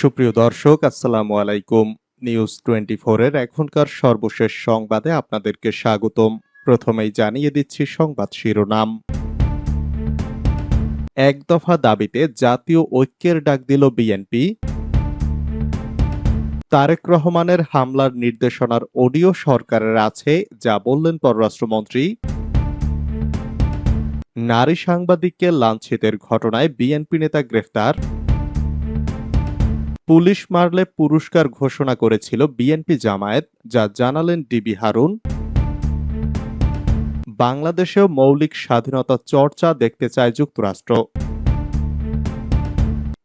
সুপ্রিয় দর্শক, আসসালামু আলাইকুম। নিউজ টোয়েন্টি এর এখনকার সর্বশেষ সংবাদে আপনাদেরকে স্বাগতম। প্রথমেই জানিয়ে দিচ্ছি সংবাদ শিরোনাম। এক দফা দাবিতে জাতীয় ঐক্যের ডাক দিল বিএনপি তারেক রহমানের হামলার নির্দেশনার অডিও সরকারের আছে, যা বললেন পররাষ্ট্রমন্ত্রী। নারী সাংবাদিককে লাঞ্ছিতের ঘটনায় বিএনপি নেতা গ্রেফতার। পুলিশ মারলে পুরস্কার ঘোষণা করেছিল বিএনপি জামায়াত, যা জানালেন ডিবি হারুন। বাংলাদেশেও মৌলিক স্বাধীনতা চর্চা দেখতে চায় যুক্তরাষ্ট্র।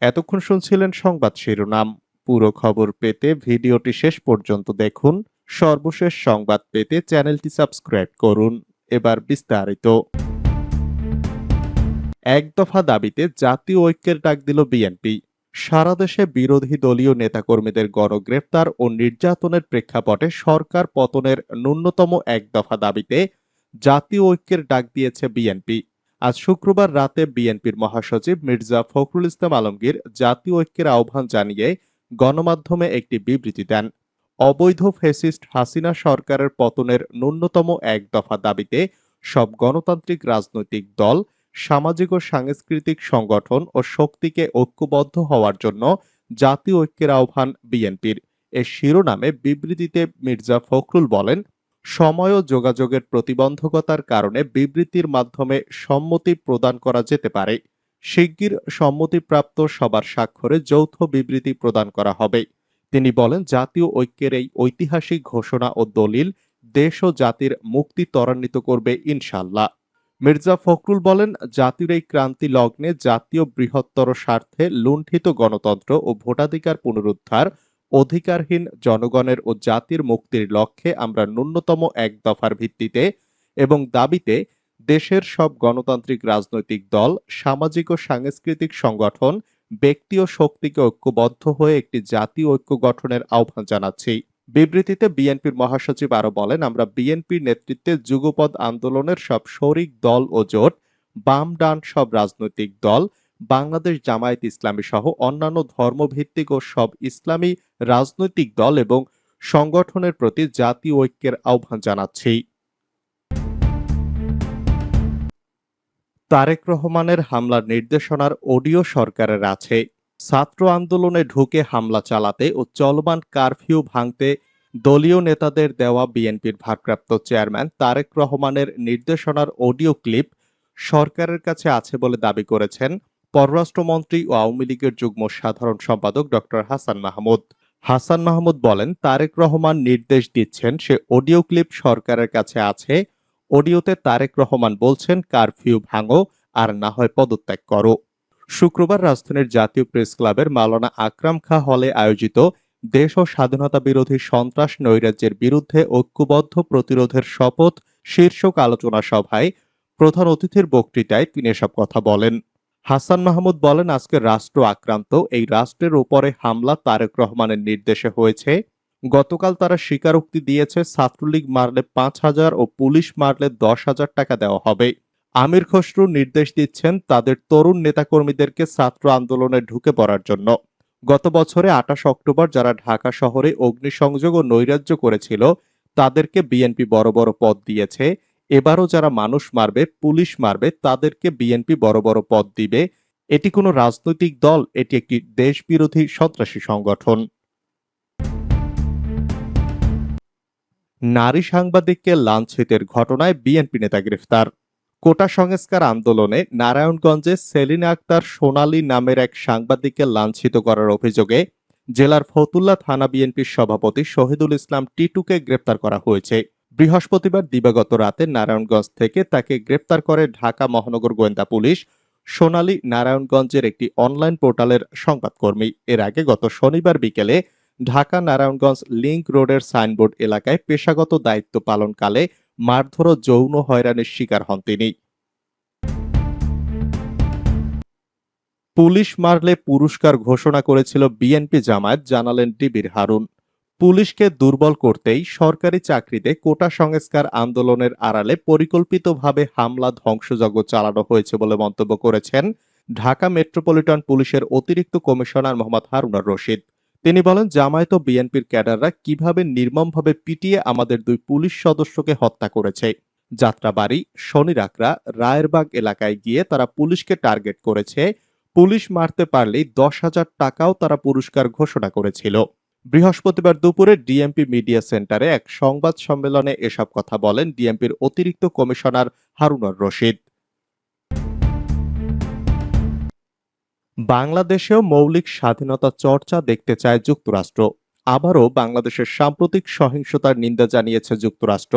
এতক্ষণ শুনছিলেন সংবাদ শিরোনাম। পুরো খবর পেতে ভিডিওটি শেষ পর্যন্ত দেখুন। সর্বশেষ সংবাদ পেতে চ্যানেলটি সাবস্ক্রাইব করুন। এবার বিস্তারিত। এক দফা দাবিতে জাতীয় ঐক্যের ডাক দিল বিএনপি। সারা দেশে বিরোধী দলীয় নেতাকর্মীদের গণগ্রেফতার ও নির্যাতনের প্রেক্ষাপটে সরকার পতনের ন্যূনতম এক দফা দাবিতে জাতীয় ঐক্যের ডাক দিয়েছে বিএনপি। আজ শুক্রবার রাতে বিএনপির মহাসচিব মির্জা ফখরুল ইসলাম আলমগীর জাতীয় ঐক্যের আহ্বান জানিয়ে গণমাধ্যমে একটি বিবৃতি দেন। অবৈধ ফেসিস্ট হাসিনা সরকারের পতনের ন্যূনতম এক দফা দাবিতে সব গণতান্ত্রিক রাজনৈতিক দল সামাজিক ও সাংস্কৃতিক সংগঠন ও শক্তিকে ঐক্যবদ্ধ হওয়ার জন্য জাতীয় ঐক্যের আহ্বান বিএনপির। এ শিরোনামে বিবৃতিতে মির্জা ফখরুল বলেন, সময় ও যোগাযোগের প্রতিবন্ধকতার কারণে বিবৃতির মাধ্যমে সম্মতি প্রদান করা যেতে পারে। শিগগির সম্মতিপ্রাপ্ত সবার স্বাক্ষরে যৌথ বিবৃতি প্রদান করা হবে। তিনি বলেন, জাতীয় ঐক্যের এই ঐতিহাসিক ঘোষণা ও দলিল দেশ ও জাতির মুক্তি ত্বরান্বিত করবে ইনশাল্লাহ মির্জা ফখরুল বলেন, জাতির এই ক্রান্তি লগ্নে জাতীয় বৃহত্তর স্বার্থে লুণ্ঠিত গণতন্ত্র ও ভোটাধিকার পুনরুদ্ধার অধিকারহীন জনগণের ও জাতির মুক্তির লক্ষ্যে আমরা ন্যূনতম এক দফার ভিত্তিতে এবং দাবিতে দেশের সব গণতান্ত্রিক রাজনৈতিক দল, সামাজিক ও সাংস্কৃতিক সংগঠন, ব্যক্তি ও শক্তিকে ঐক্যবদ্ধ হয়ে একটি জাতীয় ঐক্য গঠনের আহ্বান জানাচ্ছি। বিবৃতিতে বিএনপির মহাসচিব আরও বলেন, আমরা বিএনপির নেতৃত্বে যুগপদ আন্দোলনের সব শরিক দল ও জোট, বাম ডান সব রাজনৈতিক দল, বাংলাদেশ জামায়াত ইসলামী সহ অন্যান্য ধর্মভিত্তিক ও সব ইসলামী রাজনৈতিক দল এবং সংগঠনের প্রতি জাতীয় ঐক্যের আহ্বান জানাচ্ছি। তারেক রহমানের হামলার নির্দেশনার অডিও সরকারের আছে। ছাত্র আন্দোলনে ঢুকে হামলা চালাতে ও চলমান কারফিউ ভাঙতে দলীয় নেতাদের দেওয়া বিএনপির ভারপ্রাপ্ত চেয়ারম্যান তারেক রহমানের নির্দেশনার অডিও ক্লিপ সরকারের কাছে আছে বলে দাবি করেছেন পররাষ্ট্রমন্ত্রী ও আওয়ামী লীগের যুগ্ম সাধারণ সম্পাদক ডক্টর হাসান মাহমুদ। হাসান মাহমুদ বলেন, তারেক রহমান নির্দেশ দিচ্ছেন সে অডিও ক্লিপ সরকারের কাছে আছে, অডিওতে তারেক রহমান বলছেন, কারফিউ ভাঙো আর না হয় পদত্যাগ করো। শুক্রবার রাজধানীর জাতীয় প্রেস ক্লাবের মাওলানা আকরাম খা হলে আয়োজিত দেশ ও স্বাধীনতা বিরোধী সন্ত্রাস নৈরাজ্যের বিরুদ্ধে ঐক্যবদ্ধ প্রতিরোধের শপথ শীর্ষক আলোচনা সভায় প্রধান অতিথির বক্তৃতায় তিনি এসব কথা বলেন। হাসান মাহমুদ বলেন, আজকে রাষ্ট্র আক্রান্ত, এই রাষ্ট্রের উপরে হামলা তারেক রহমানের নির্দেশে হয়েছে। গতকাল তারা স্বীকারোক্তি দিয়েছে, ছাত্রলীগ মারলে পাঁচ হাজার ও পুলিশ মারলে দশ হাজার টাকা দেওয়া হবে। আমির খসরু নির্দেশ দিচ্ছেন তাদের তরুণ নেতাকর্মীদেরকে ছাত্র আন্দোলনে ঢুকে পড়ার জন্য। গত বছরে আঠাশ অক্টোবর যারা ঢাকা শহরে অগ্নিসংযোগ ও নৈরাজ্য করেছিল, তাদেরকে বিএনপি বড় বড় পদ দিয়েছে। এবারও যারা মানুষ মারবে, পুলিশ মারবে, তাদেরকে বিএনপি বড় বড় পদ দিবে। এটি কোনো রাজনৈতিক দল, এটি একটি দেশবিরোধী সন্ত্রাসী সংগঠন। নারী সাংবাদিককে লাঞ্ছিতের ঘটনায় বিএনপি নেতা গ্রেফতার। কোটা সংস্কার আন্দোলনে নারায়ণগঞ্জে সেলিনা আক্তার সোনালী নামের এক সাংবাদিককে লাঞ্ছিত করার অভিযোগে জেলার ফতুল্লা থানা বিএনপির সভাপতি শহীদুল ইসলাম টিটুকে গ্রেপ্তার করা হয়েছে। বৃহস্পতিবার দিবাগত রাতে নারায়ণগঞ্জ থেকে তাকে গ্রেপ্তার করে ঢাকা মহানগর গোয়েন্দা পুলিশ, সোনালী নারায়ণগঞ্জের একটি অনলাইন পোর্টালের সংবাদকর্মী। এর আগে গত শনিবার বিকেলে ঢাকা নারায়ণগঞ্জ লিংক রোডের সাইনবোর্ড এলাকায় পেশাগত দায়িত্ব পালনকালে মারধর যৌন হয়রানির শিকার হন তিনি। পুলিশ মারলে পুরস্কার ঘোষণা করেছিল বিএনপি জামায়াত, জানালেন ডিবির হারুন। পুলিশকে দুর্বল করতেই সরকারি চাকরিতে কোটা সংস্কার আন্দোলনের আড়ালে পরিকল্পিতভাবে হামলা ধ্বংসযজ্ঞ চালানো হয়েছে বলে মন্তব্য করেছেন ঢাকা মেট্রোপলিটন পুলিশের অতিরিক্ত কমিশনার মোহাম্মদ হারুনার রশিদ। তিনি বলেন, জামায়াত ও বিএনপির ক্যাডাররা কীভাবে নির্মমভাবে পিটিয়ে আমাদের দুই পুলিশ সদস্যকে হত্যা করেছে। যাত্রাবাড়ি শনিরাকরা রায়েরবাগ এলাকায় গিয়ে তারা পুলিশকে টার্গেট করেছে পুলিশ মারতে পারলেই দশ হাজার টাকাও তারা পুরস্কার ঘোষণা করেছিল। বৃহস্পতিবার দুপুরে ডিএমপি মিডিয়া সেন্টারে এক সংবাদ সম্মেলনে এসব কথা বলেন ডিএমপির অতিরিক্ত কমিশনার হারুনর রশিদ। বাংলাদেশেও মৌলিক স্বাধীনতা চর্চা দেখতে চায় যুক্তরাষ্ট্র। আবারও বাংলাদেশের সাম্প্রতিক সহিংসতার নিন্দা জানিয়েছে যুক্তরাষ্ট্র।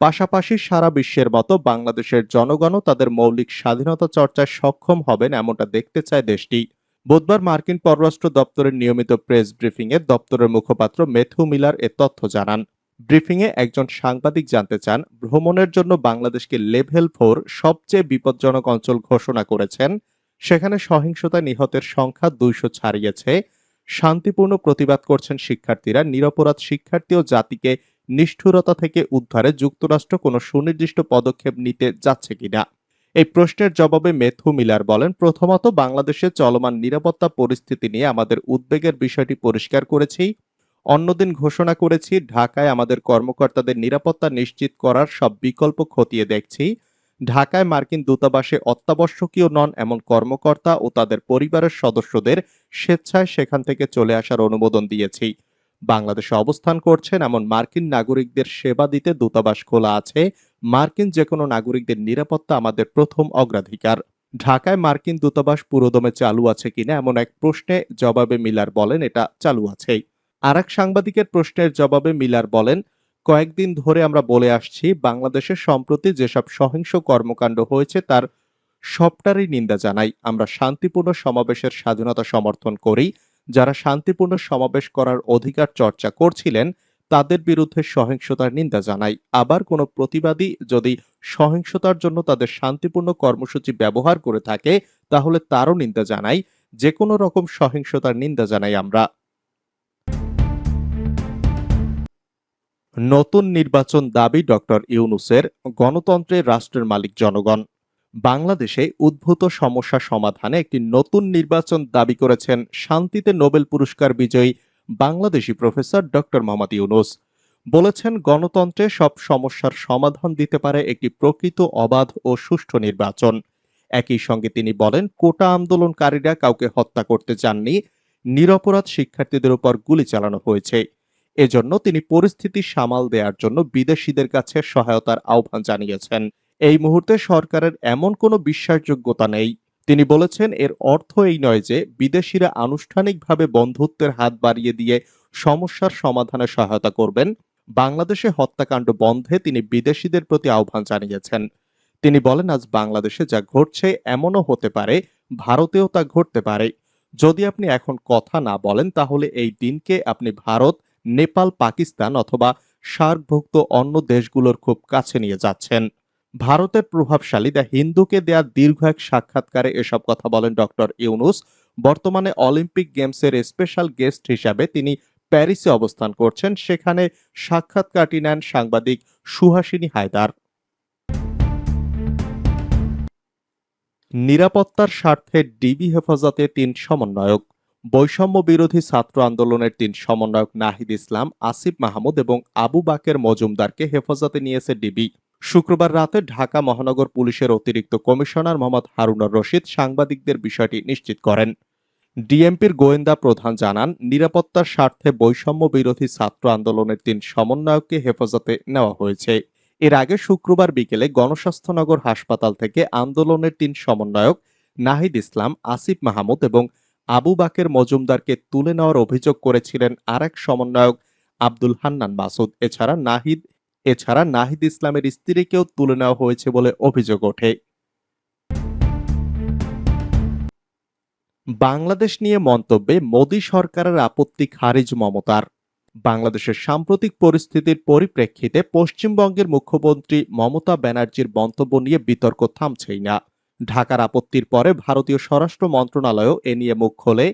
পাশাপাশি সারা বিশ্বের মতো বাংলাদেশের জনগণও তাদের মৌলিক স্বাধীনতা চর্চায় সক্ষম হবেন এমনটা দেখতে চায় দেশটি। বুধবার মার্কিন পররাষ্ট্র দপ্তরের নিয়মিত প্রেস ব্রিফিংয়ে দপ্তরের মুখপাত্র মেথু মিলার এ তথ্য জানান। ব্রিফিংয়ে একজন সাংবাদিক জানতে চান, ভ্রমণের জন্য বাংলাদেশকে লেভেল ফোর সবচেয়ে বিপজ্জনক অঞ্চল ঘোষণা করেছেন। সেখানে সহিংসতা নিহতের সংখ্যা দুইশো ছাড়িয়েছে। শান্তিপূর্ণ প্রতিবাদ করছেন শিক্ষার্থীরা। নিরপরাধ শিক্ষার্থী ও জাতিকে নিষ্ঠুরতা থেকে উদ্ধারে যুক্তরাষ্ট্র কোনো সুনির্দিষ্ট পদক্ষেপ নিতে যাচ্ছে কিনা? এই প্রশ্নের জবাবে মেথু মিলার বলেন, প্রথমত বাংলাদেশে চলমান নিরাপত্তা পরিস্থিতি নিয়ে আমাদের উদ্বেগের বিষয়টি পরিষ্কার করেছি। অন্যদিন ঘোষণা করেছি, ঢাকায় আমাদের কর্মকর্তাদের নিরাপত্তা নিশ্চিত করার সব বিকল্প খতিয়ে দেখছি। ঢাকায় মার্কিন দূতাবাসে অত্যাবশ্যকীয় নন এমন কর্মকর্তা ও তাদের পরিবারের সদস্যদের স্বেচ্ছায় সেখান থেকে চলে আসার অনুমোদন দিয়েছি। বাংলাদেশে অবস্থান করছেন, এমন মার্কিন নাগরিকদের সেবা দিতে দূতাবাস খোলা আছে। মার্কিন যে কোনো নাগরিকদের নিরাপত্তা আমাদের প্রথম অগ্রাধিকার। ঢাকায় মার্কিন দূতাবাস পুরোদমে চালু আছে কিনা এমন এক প্রশ্নে জবাবে মিলার বলেন, এটা চালু আছেই। আর এক সাংবাদিকের প্রশ্নের জবাবে মিলার বলেন, কয়েকদিন ধরে আমরা বলে আসছি, বাংলাদেশে সম্প্রতি যেসব সহিংস কর্মকাণ্ড হয়েছে তার সবটারই নিন্দা জানাই। আমরা শান্তিপূর্ণ সমাবেশের স্বাধীনতা সমর্থন করি যারা শান্তিপূর্ণ সমাবেশ করার অধিকার চর্চা করছিলেন, তাদের বিরুদ্ধে সহিংসতার নিন্দা জানাই। আবার কোনো প্রতিবাদী যদি সহিংসতার জন্য তাদের শান্তিপূর্ণ কর্মসূচি ব্যবহার করে থাকে, তাহলে তারও নিন্দা জানাই। যে কোনো রকম সহিংসতার নিন্দা জানাই আমরা। নতুন নির্বাচন দাবি ডক্টর ইউনুসের, গণতন্ত্রের রাষ্ট্রের মালিক জনগণ। বাংলাদেশে উদ্ভূত সমস্যা সমাধানে একটি নতুন নির্বাচন দাবি করেছেন শান্তিতে নোবেল পুরস্কার বিজয়ী বাংলাদেশি প্রফেসর ডক্টর মোহাম্মদ ইউনুস। বলেছেন, গণতন্ত্রে সব সমস্যার সমাধান দিতে পারে একটি প্রকৃত অবাধ ও সুষ্ঠু নির্বাচন। একই সঙ্গে তিনি বলেন, কোটা আন্দোলনকারীরা কাউকে হত্যা করতে চাননি, নিরপরাধ শিক্ষার্থীদের উপর গুলি চালানো হয়েছে। এজন্য তিনি পরিস্থিতি সামাল দেওয়ার জন্য বিদেশিদের কাছে সহায়তার আহ্বান জানিয়েছেন। এই মুহূর্তে সরকারের এমন কোনো বিশ্বাসযোগ্যতা নেই। তিনি বলেছেন, এর অর্থ এই নয় যে বিদেশিরা আনুষ্ঠানিকভাবে বন্ধুত্বের হাত বাড়িয়ে দিয়ে সমস্যার সমাধানে সহায়তা করবেন। বাংলাদেশে হত্যাকাণ্ড বন্ধে তিনি বিদেশিদের প্রতি আহ্বান জানিয়েছেন। তিনি বলেন, আজ বাংলাদেশে যা ঘটছে এমনও হতে পারে, ভারতেও তা ঘটতে পারে। যদি আপনি এখন কথা না বলেন, তাহলে এই দিনকে আপনি ভারত, নেপাল, পাকিস্তান অথবা সার্কভুক্ত অন্য দেশগুলোর খুব কাছে নিয়ে যাচ্ছেন। ভারতের প্রভাবশালী দ্য হিন্দুকে দেয়া দীর্ঘ এক সাক্ষাৎকারে এসব কথা বলেন ডক্টর ইউনুস। বর্তমানে অলিম্পিক গেমসের স্পেশাল গেস্ট হিসাবে তিনি প্যারিসে অবস্থান করছেন। সেখানে সাক্ষাৎকারটি নেন সাংবাদিক সুহাসিনী হায়দার। নিরাপত্তার স্বার্থে ডিবি হেফাজতে তিন সমন্বয়ক, বৈষম্য বিরোধী ছাত্র আন্দোলনের তিন সমন্বয়ক নাহিদ ইসলাম, আসিফ মাহমুদ এবং আবু বাকের মজুমদারকে হেফাজতে নিয়েছে ডিবি। শুক্রবার রাতে ঢাকা মহানগর পুলিশের অতিরিক্ত কমিশনার মোহাম্মদ হারুনার রশিদ সাংবাদিকদের বিষয়টি নিশ্চিত করেন। ডিএমপির গোয়েন্দা প্রধান জানান, নিরাপত্তার স্বার্থে বৈষম্য বিরোধী ছাত্র আন্দোলনের তিন সমন্বয়ককে হেফাজতে নেওয়া হয়েছে। এর আগে শুক্রবার বিকেলে গণস্বাস্থ্যনগর হাসপাতাল থেকে আন্দোলনের তিন সমন্বয়ক নাহিদ ইসলাম, আসিফ মাহমুদ এবং আবু বাকের মজুমদারকে তুলে নেওয়ার অভিযোগ করেছিলেন আরেক সমন্বয়ক আব্দুল হান্নান মাসুদ। এছাড়া নাহিদ এছাড়া নাহিদ ইসলামের স্ত্রীকেও তুলে নেওয়া হয়েছে বলে অভিযোগ ওঠে। বাংলাদেশ নিয়ে মন্তব্যে মোদী সরকারের আপত্তি খারিজ মমতার। বাংলাদেশের সাম্প্রতিক পরিস্থিতির পরিপ্রেক্ষিতে পশ্চিমবঙ্গের মুখ্যমন্ত্রী মমতা ব্যানার্জির মন্তব্য নিয়ে বিতর্ক থামছেই না। ঢাকার আপত্তির পরে ভারতীয় স্বরাষ্ট্র মন্ত্রণালয়ও এ নিয়ে মুখ খোলে।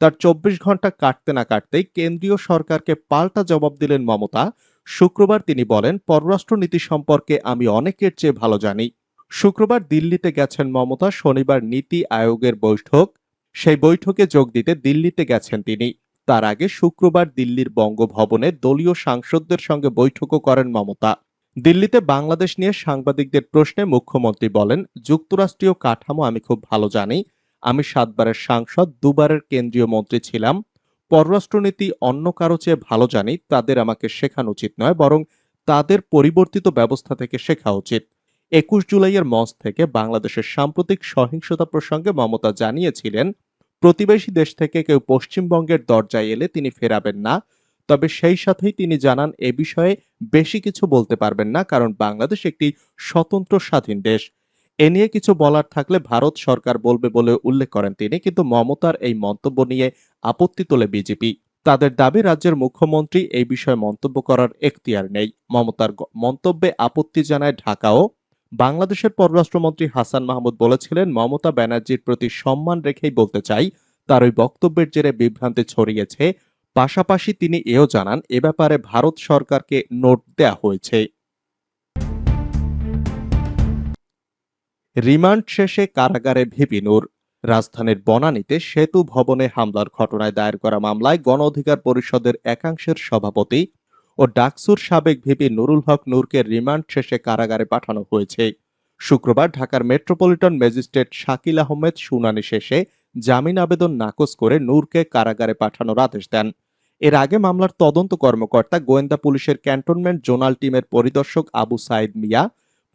তার চব্বিশ ঘণ্টা কাটতে না কাটতেই কেন্দ্রীয় সরকারকে পাল্টা জবাব দিলেন মমতা। শুক্রবার তিনি বলেন, পররাষ্ট্রনীতি সম্পর্কে আমি অনেকের চেয়ে ভালো জানি। শুক্রবার দিল্লিতে গেছেন মমতা, শনিবার নীতি আয়োগের বৈঠক। সেই বৈঠকে যোগ দিতে দিল্লিতে গেছেন তিনি। তার আগে শুক্রবার দিল্লির বঙ্গভবনে দলীয় সাংসদদের সঙ্গে বৈঠকও করেন মমতা। দিল্লিতে বাংলাদেশ নিয়ে সাংবাদিকদের প্রশ্নে মুখ্যমন্ত্রী বলেন, যুক্তরাষ্ট্রীয় কাঠামো আমি খুব ভালো জানি। আমি সাতবারের সাংসদ, দুবারের কেন্দ্রীয় মন্ত্রী ছিলাম। পররাষ্ট্রনীতি অন্য কারও চেয়ে ভালো জানি, তাদের আমাকে শেখানো উচিত নয়, বরং তাদের পরিবর্তিত ব্যবস্থা থেকে শেখা উচিত। একুশ জুলাইয়ের মঞ্চ থেকে বাংলাদেশের সাম্প্রতিক সহিংসতা প্রসঙ্গে মমতা জানিয়েছিলেন, প্রতিবেশী দেশ থেকে কেউ পশ্চিমবঙ্গের দরজায় এলে তিনি ফেরাবেন না, তবে সেই সাথেই তিনি জানান এ বিষয়ে বেশি কিছু বলতে পারবেন না, কারণ বাংলাদেশ একটি স্বতন্ত্র স্বাধীন দেশ। এ নিয়ে কিছু বলার থাকলে ভারত সরকার বলবে বলে উল্লেখ করেন তিনি। কিন্তু মমতার এই মন্তব্য নিয়ে আপত্তি তোলে বিজেপি। তাদের দাবি, রাজ্যের মুখ্যমন্ত্রী এই বিষয়ে মন্তব্য করার এখতিয়ার নেই। মমতার মন্তব্যে আপত্তি জানায় ঢাকাও। বাংলাদেশের পররাষ্ট্রমন্ত্রী হাসান মাহমুদ বলেছিলেন, মমতা ব্যানার্জির প্রতি সম্মান রেখেই বলতে চাই। তার ওই বক্তব্যের জেরে বিভ্রান্তি ছড়িয়েছে। পাশাপাশি তিনি এও জানান, এ ব্যাপারে ভারত সরকারকে নোট দেয়া হয়েছে। রিমান্ড শেষে কারাগারে ভিপি নূর। রাজধানীর বনানীতে সেতু ভবনে হামলার ঘটনায় দায়ের করা মামলায় গণ অধিকার পরিষদের একাংশের সভাপতি ও ডাকসুর সাবেক ভিপি নুরুল হক নূরকে রিমান্ড শেষে কারাগারে পাঠানো হয়েছে। শুক্রবার ঢাকার মেট্রোপলিটন ম্যাজিস্ট্রেট শাকিল আহমেদ শুনানি শেষে জামিন আবেদন নাকচ করে নূরকে কারাগারে পাঠানোর আদেশ দেন। এর আগে মামলার তদন্ত কর্মকর্তা গোয়েন্দা পুলিশের ক্যান্টনমেন্ট জোনাল টিমের পরিদর্শক আবু সাইদ মিয়া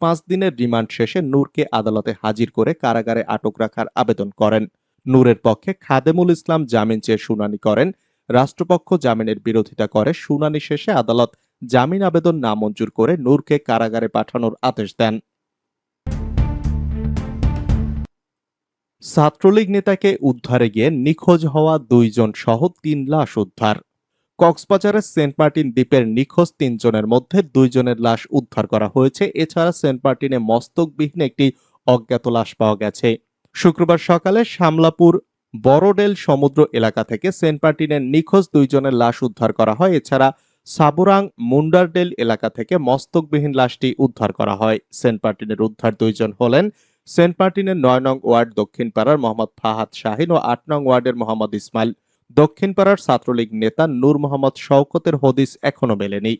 পাঁচ দিনের রিমান্ড শেষে নূরকে আদালতে হাজির করে কারাগারে আটক রাখার আবেদন করেন। নূরের পক্ষে খাদেমুল ইসলাম জামিন চেয়ে শুনানি করেন। রাষ্ট্রপক্ষ জামিনের বিরোধিতা করে। শুনানি শেষে আদালত জামিন আবেদন নামঞ্জুর করে নূরকে কারাগারে পাঠানোর আদেশ দেন। ছাত্রলীগ নেতাকে উদ্ধারে গিয়ে নিখোঁজ হওয়া দুইজন সহ তিন লাশ উদ্ধার। কক্সবাজারের সেন্ট মার্টিন দ্বীপের নিখোঁজ তিনজনের মধ্যে দুইজনের লাশ উদ্ধার করা হয়েছে। এছাড়া সেন্ট মার্টিনে মস্তকবিহীন একটি অজ্ঞাত লাশ পাওয়া গেছে। শুক্রবার সকালে শামলাপুর বড়ডেল সমুদ্র এলাকা থেকে সেন্ট মার্টিনের নিখোঁজ দুইজনের লাশ উদ্ধার করা হয়। এছাড়া সাবুরাং মুন্ডারডেল এলাকা থেকে মস্তকবিহীন লাশটি উদ্ধার করা হয়। সেন্ট মার্টিনের উদ্ধার দুইজন হলেন সেন্ট মার্টিনের নয় নং ওয়ার্ড দক্ষিণ পাড়ার মোহাম্মদ ফাহাদ শাহিন ও আট নং ওয়ার্ডের মোহাম্মদ ইসমাইল দক্ষিণ পাড়ার ছাত্রলীগ নেতা নূর মোহাম্মদ শওকতের হদিস এখনও মেলেনি।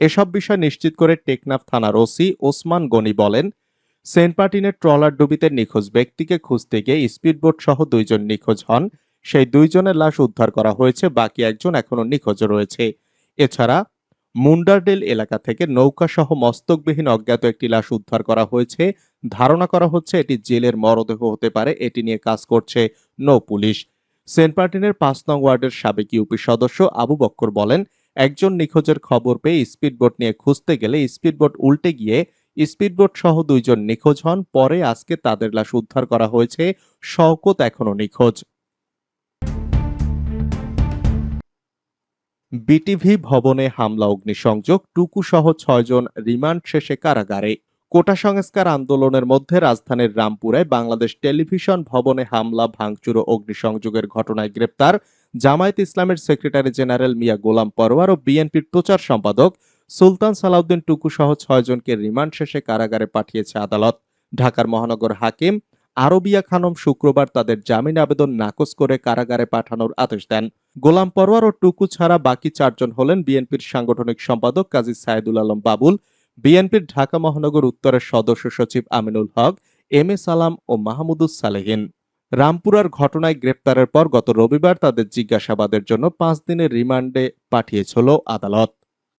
এসব বিষয় নিশ্চিত করে টেকনাফ থানার ওসি ওসমান গনি বলেন, সেন্ট মার্টিনের ট্রলার ডুবিতে নিখোঁজ ব্যক্তিকে খুঁজতে গিয়ে স্পিডবোট সহ দুইজন নিখোঁজ হন। সেই দুইজনের লাশ উদ্ধার করা হয়েছে, বাকি একজন এখনও নিখোঁজ রয়েছে। এছাড়া মুন্ডারডেল এলাকা থেকে নৌকা সহ মস্তকবিহীন অজ্ঞাত একটি লাশ উদ্ধার করা হয়েছে। ধারণা করা হচ্ছে এটি জেলের মরদেহ হতে পারে, এটি নিয়ে কাজ করছে নৌ পুলিশ। সেন্ট মার্টিনের পাঁচ নং ওয়ার্ডের সাবেক ইউপি সদস্য আবু বক্কর বলেন, একজন নিখোঁজের খবর পেয়ে স্পিডবোট নিয়ে খুঁজতে গেলে স্পিডবোট উল্টে গিয়ে স্পিডবোট সহ দুইজন নিখোঁজ হন। পরে আজকে তাদের লাশ উদ্ধার করা হয়েছে। শওকত এখনও নিখোঁজ। বিটিভি ভবনে হামলা, অগ্নিসংযোগ। টুকু সহ ছয়জন রিমান্ড শেষে কারাগারে। কোটা সংস্কার আন্দোলনের মধ্যে রাজধানীর রামপুরে বাংলাদেশ টেলিভিশন ভবনে হামলা, ভাঙচুর ও অগ্নিসংযোগের ঘটনায় গ্রেপ্তার জামায়াত ইসলামের সেক্রেটারি জেনারেল মিয়া গোলাম পরোয়ার ও বিএনপির প্রচার সম্পাদক সুলতান সালাউদ্দিন টুকু সহ ছয়জনকে রিমান্ড শেষে কারাগারে পাঠিয়েছে আদালত। ঢাকার মহানগর হাকিম আরবিয়া খানম শুক্রবার তাদের জামিন আবেদন নাকচ করে কারাগারে পাঠানোর আদেশ দেন। গোলাম পরোয়ার ও টুকু ছাড়া বাকি চারজন হলেন বিএনপির সাংগঠনিক সম্পাদক কাজী সাইদুল আলম বাবুল বিএনপির ঢাকা মহানগর উত্তরের সদস্য সচিব আমিনুল হক, এম এ সালাম ও মাহমুদুস সালেহিন। রামপুরার ঘটনায় গ্রেপ্তারের পর গত রবিবার তাদের জিজ্ঞাসাবাদের জন্য পাঁচ দিনের রিমান্ডে পাঠিয়েছিল আদালত।